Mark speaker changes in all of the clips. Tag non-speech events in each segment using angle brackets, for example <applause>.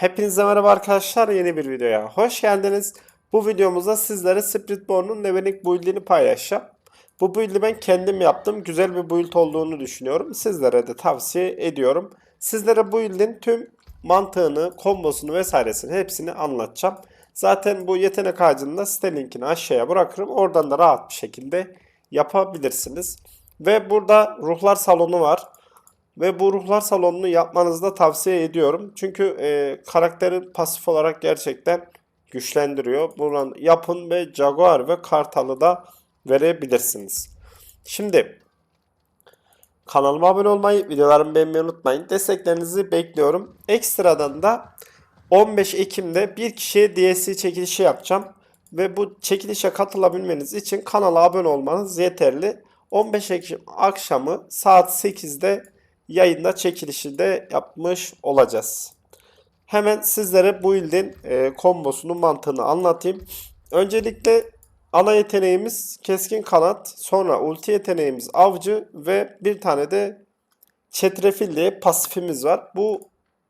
Speaker 1: Hepinize merhaba arkadaşlar yeni bir videoya hoş geldiniz. Bu videomuzda sizlere Splitborn'un Nevenik build'ini paylaşacağım. Bu build'i ben kendim yaptım. Güzel bir build olduğunu düşünüyorum. Sizlere de tavsiye ediyorum. Sizlere bu build'in tüm mantığını, kombosunu vesairesini hepsini anlatacağım. Zaten bu yetenek ağacının da site linkini aşağıya bırakırım. Oradan da rahat bir şekilde yapabilirsiniz. Ve burada ruhlar salonu var. Ve bu ruhlar salonunu yapmanızı da tavsiye ediyorum. Çünkü e, karakteri pasif olarak gerçekten güçlendiriyor. Buradan yapın ve Jaguar ve Kartal'ı da verebilirsiniz. Şimdi kanalıma abone olmayı, videolarımı beğenmeyi unutmayın. Desteklerinizi bekliyorum. Ekstradan da 15 Ekim'de bir kişiye DSC çekilişi yapacağım. Ve bu çekilişe katılabilmeniz için kanala abone olmanız yeterli. 15 Ekim akşamı saat 8'de yayında çekilişi de yapmış olacağız. Hemen sizlere bu ildin e, kombosunun mantığını anlatayım. Öncelikle ana yeteneğimiz keskin kanat, sonra ulti yeteneğimiz avcı ve bir tane de çetrefil diye pasifimiz var. Bu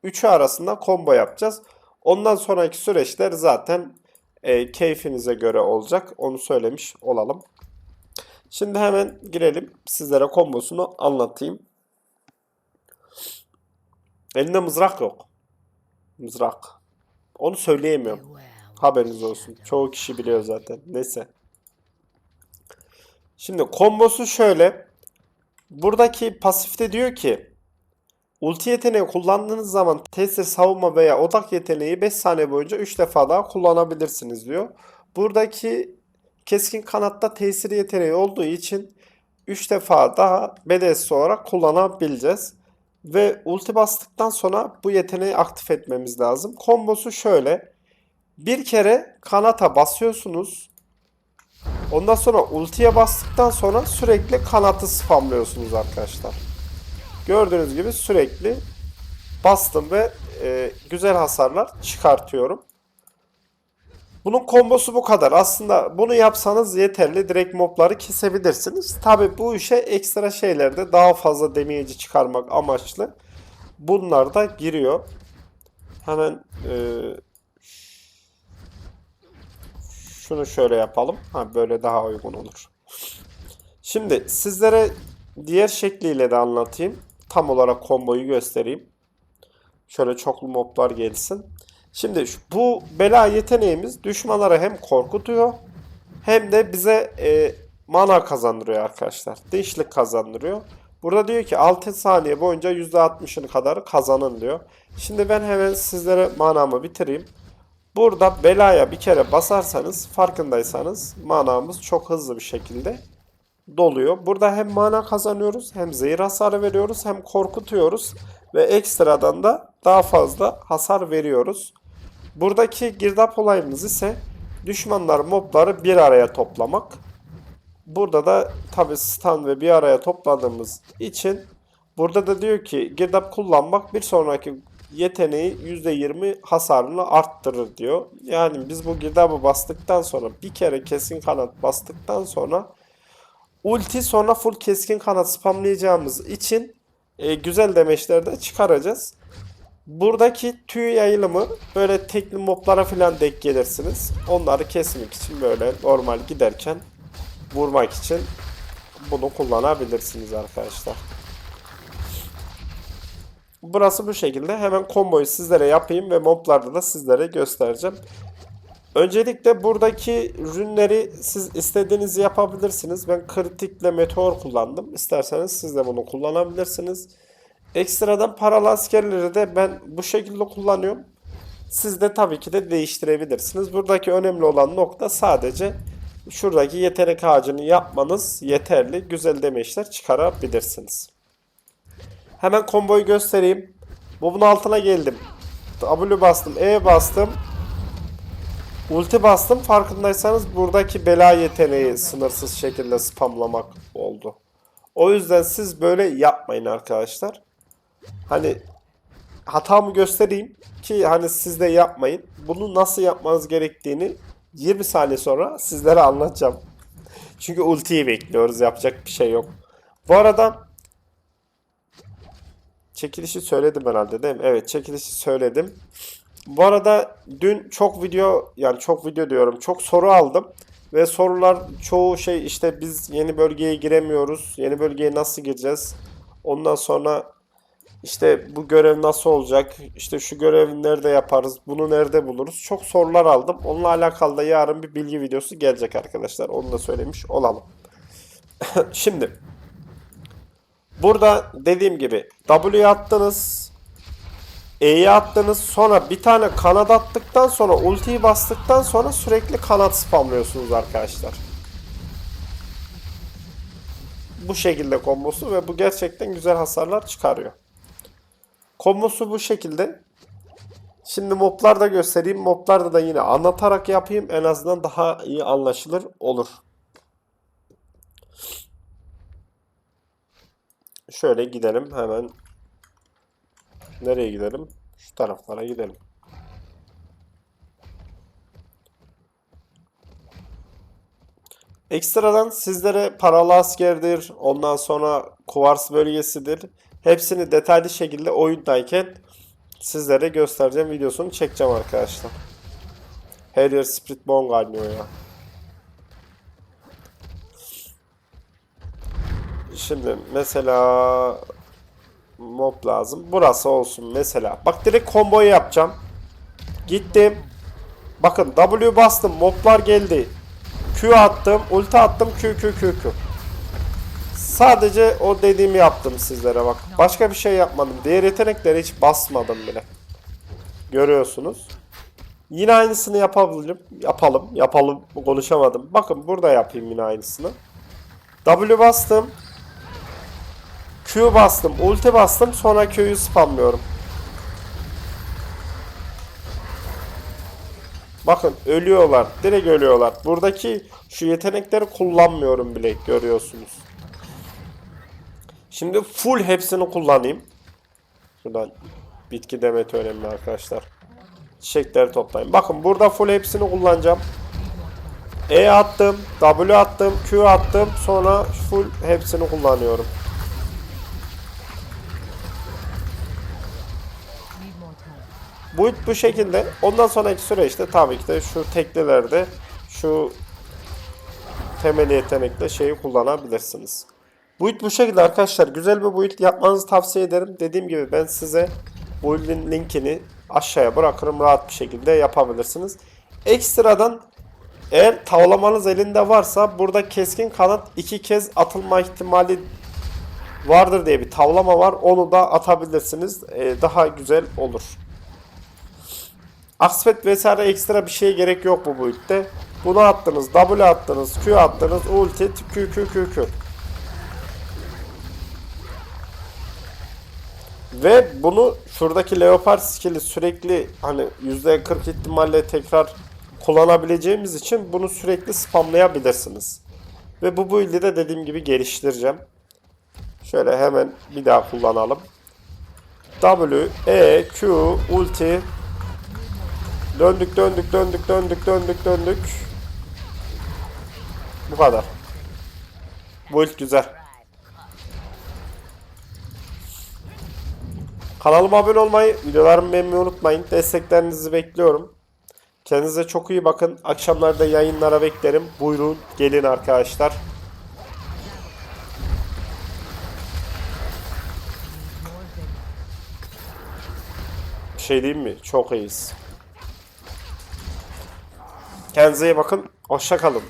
Speaker 1: üçü arasında combo yapacağız. Ondan sonraki süreçler zaten e, keyfinize göre olacak. Onu söylemiş olalım. Şimdi hemen girelim. Sizlere kombosunu anlatayım. Elinde mızrak yok. Mızrak. Onu söyleyemiyorum. Haberiniz olsun. Çoğu kişi biliyor zaten. Neyse. Şimdi kombosu şöyle. Buradaki pasifte diyor ki ulti yeteneği kullandığınız zaman tesir savunma veya odak yeteneği 5 saniye boyunca 3 defa daha kullanabilirsiniz diyor. Buradaki keskin kanatta tesir yeteneği olduğu için 3 defa daha BDS olarak kullanabileceğiz. Ve ulti bastıktan sonra bu yeteneği aktif etmemiz lazım. Kombosu şöyle. Bir kere kanata basıyorsunuz. Ondan sonra ultiye bastıktan sonra sürekli kanatı spamlıyorsunuz arkadaşlar. Gördüğünüz gibi sürekli bastım ve e, güzel hasarlar çıkartıyorum. Bunun kombosu bu kadar. Aslında bunu yapsanız yeterli. Direkt mobları kesebilirsiniz. Tabi bu işe ekstra şeylerde daha fazla damage'i çıkarmak amaçlı. Bunlar da giriyor. Hemen e, şunu şöyle yapalım. Ha, böyle daha uygun olur. Şimdi sizlere diğer şekliyle de anlatayım. Tam olarak komboyu göstereyim. Şöyle çoklu moblar gelsin. Şimdi bu bela yeteneğimiz düşmanlara hem korkutuyor hem de bize e, mana kazandırıyor arkadaşlar. Dinçlik kazandırıyor. Burada diyor ki 6 saniye boyunca %60'ını kadar kazanın diyor. Şimdi ben hemen sizlere manamı bitireyim. Burada belaya bir kere basarsanız farkındaysanız manamız çok hızlı bir şekilde doluyor. Burada hem mana kazanıyoruz hem zehir hasarı veriyoruz hem korkutuyoruz ve ekstradan da daha fazla hasar veriyoruz. Buradaki girdap olayımız ise düşmanlar mobları bir araya toplamak. Burada da tabi stun ve bir araya topladığımız için burada da diyor ki girdap kullanmak bir sonraki yeteneği %20 hasarını arttırır diyor. Yani biz bu girdabı bastıktan sonra bir kere kesin kanat bastıktan sonra ulti sonra full keskin kanat spamlayacağımız için e, güzel demeçler de çıkaracağız. Buradaki tüy yayılımı böyle tekli moblara falan denk gelirsiniz. Onları kesmek için böyle normal giderken vurmak için bunu kullanabilirsiniz arkadaşlar. Burası bu şekilde. Hemen komboyu sizlere yapayım ve moblarda da sizlere göstereceğim. Öncelikle buradaki ürünleri siz istediğinizi yapabilirsiniz. Ben kritikle meteor kullandım. İsterseniz siz de bunu kullanabilirsiniz. Ekstradan paralı askerleri de ben bu şekilde kullanıyorum. Siz de tabii ki de değiştirebilirsiniz. Buradaki önemli olan nokta sadece şuradaki yetenek ağacını yapmanız yeterli. Güzel demeçler çıkarabilirsiniz. Hemen komboyu göstereyim. Bobun altına geldim. W bastım, E bastım. Ulti bastım. Farkındaysanız buradaki bela yeteneği sınırsız şekilde spamlamak oldu. O yüzden siz böyle yapmayın arkadaşlar. Hani hatamı göstereyim ki hani siz de yapmayın. Bunu nasıl yapmanız gerektiğini 20 saniye sonra sizlere anlatacağım. Çünkü ultiyi bekliyoruz. Yapacak bir şey yok. Bu arada çekilişi söyledim herhalde değil mi? Evet çekilişi söyledim. Bu arada dün çok video yani çok video diyorum çok soru aldım ve sorular çoğu şey işte biz yeni bölgeye giremiyoruz. Yeni bölgeye nasıl gireceğiz? Ondan sonra işte bu görev nasıl olacak? İşte şu görevi nerede yaparız? Bunu nerede buluruz? Çok sorular aldım. Onunla alakalı da yarın bir bilgi videosu gelecek arkadaşlar. Onu da söylemiş olalım. <laughs> Şimdi burada dediğim gibi W'ye attınız. E'ye attınız. Sonra bir tane kanat attıktan sonra ultiyi bastıktan sonra sürekli kanat spamlıyorsunuz arkadaşlar. Bu şekilde kombosu ve bu gerçekten güzel hasarlar çıkarıyor. Kombosu bu şekilde. Şimdi moblarda göstereyim. Moblarda da yine anlatarak yapayım. En azından daha iyi anlaşılır olur. Şöyle gidelim hemen. Nereye gidelim? Şu taraflara gidelim. Ekstradan sizlere paralı askerdir, ondan sonra kuvars bölgesidir. Hepsini detaylı şekilde oyundayken sizlere göstereceğim videosunu çekeceğim arkadaşlar. Her yer split bong kaynıyor ya. Şimdi mesela mob lazım. Burası olsun mesela. Bak direkt komboyu yapacağım. Gittim. Bakın W bastım. Moblar geldi. Q attım. Ulti attım. Q Q Q Q. Sadece o dediğimi yaptım sizlere bak. Başka bir şey yapmadım. Diğer yeteneklere hiç basmadım bile. Görüyorsunuz. Yine aynısını yapabilirim. Yapalım. Yapalım. Konuşamadım. Bakın burada yapayım yine aynısını. W bastım. Q bastım. Ulti bastım. Sonra Q'yu spamlıyorum. Bakın ölüyorlar. Direkt ölüyorlar. Buradaki şu yetenekleri kullanmıyorum bile. Görüyorsunuz. Şimdi full hepsini kullanayım. Şuradan bitki demeti önemli arkadaşlar. Çiçekleri toplayın. Bakın burada full hepsini kullanacağım. E attım, W attım, Q attım. Sonra full hepsini kullanıyorum. Bu bu şekilde. Ondan sonraki süreçte tabii ki de şu teklilerde şu temel yetenekle şeyi kullanabilirsiniz. Build bu şekilde arkadaşlar. Güzel bir build yapmanızı tavsiye ederim. Dediğim gibi ben size build'in linkini aşağıya bırakırım. Rahat bir şekilde yapabilirsiniz. Ekstradan eğer tavlamanız elinde varsa burada keskin kanat iki kez atılma ihtimali vardır diye bir tavlama var. Onu da atabilirsiniz. Ee, daha güzel olur. Aksfet vesaire ekstra bir şeye gerek yok bu build'de. Bunu attınız, W attınız, Q attınız, ulti, Q Q Q Q. Ve bunu şuradaki Leopard skill'i sürekli hani %40 ihtimalle tekrar kullanabileceğimiz için bunu sürekli spamlayabilirsiniz. Ve bu build'i de dediğim gibi geliştireceğim. Şöyle hemen bir daha kullanalım. W, E, Q, ulti. Döndük, döndük, döndük, döndük, döndük, döndük. Bu kadar. Build güzel. Kanalıma abone olmayı, videolarımı beğenmeyi unutmayın. Desteklerinizi bekliyorum. Kendinize çok iyi bakın. Akşamlarda yayınlara beklerim. Buyurun gelin arkadaşlar. Bir şey diyeyim mi? Çok iyiyiz. Kendinize iyi bakın. Hoşça kalın.